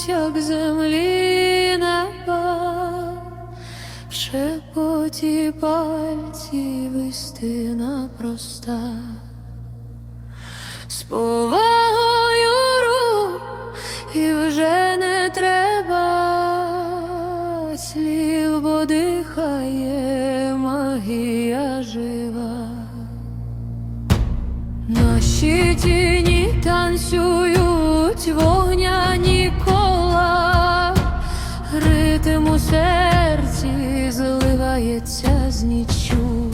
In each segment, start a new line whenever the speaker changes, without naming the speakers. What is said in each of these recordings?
торкаюсь, як землі неба, в шепоті пальців істина проста. З повагою рук і вже не треба слів, бо дихає магія жива. Наші тіні танцюють вогняні кола, ритм у серці зливається з ніччю.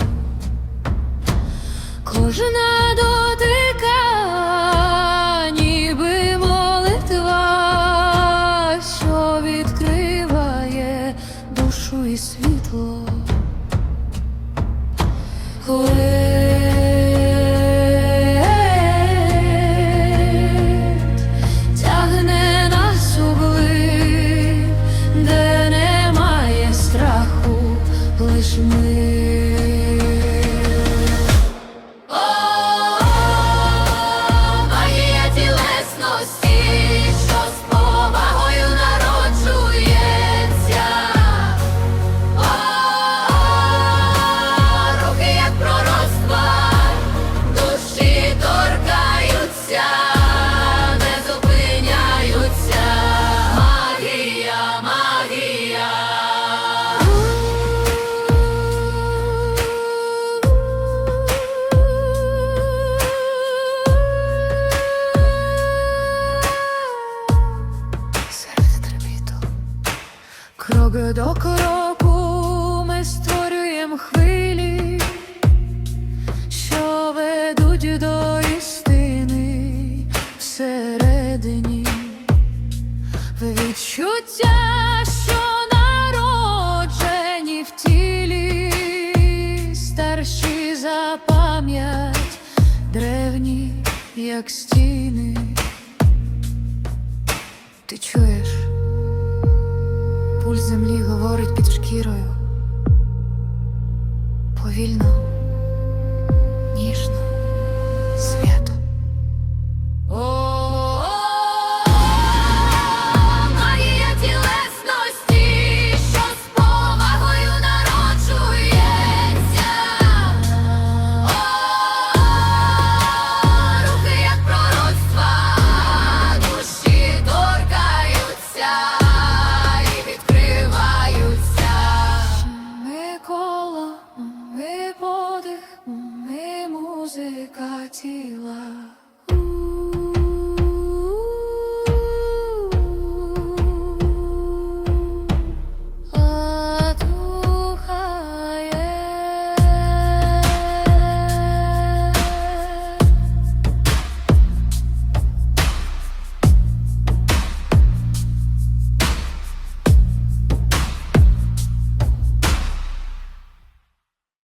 Кожна дотика, ніби молитва, що відкриває душу і світло. Крок до кроку ми створюємо хвилі, що ведуть до істини всередині. Відчуття, що народжені в старші за пам'ять, древні, як стіни. Ти чуєш? Пульс землі говорить під шкірою. Повільно, музика тіла.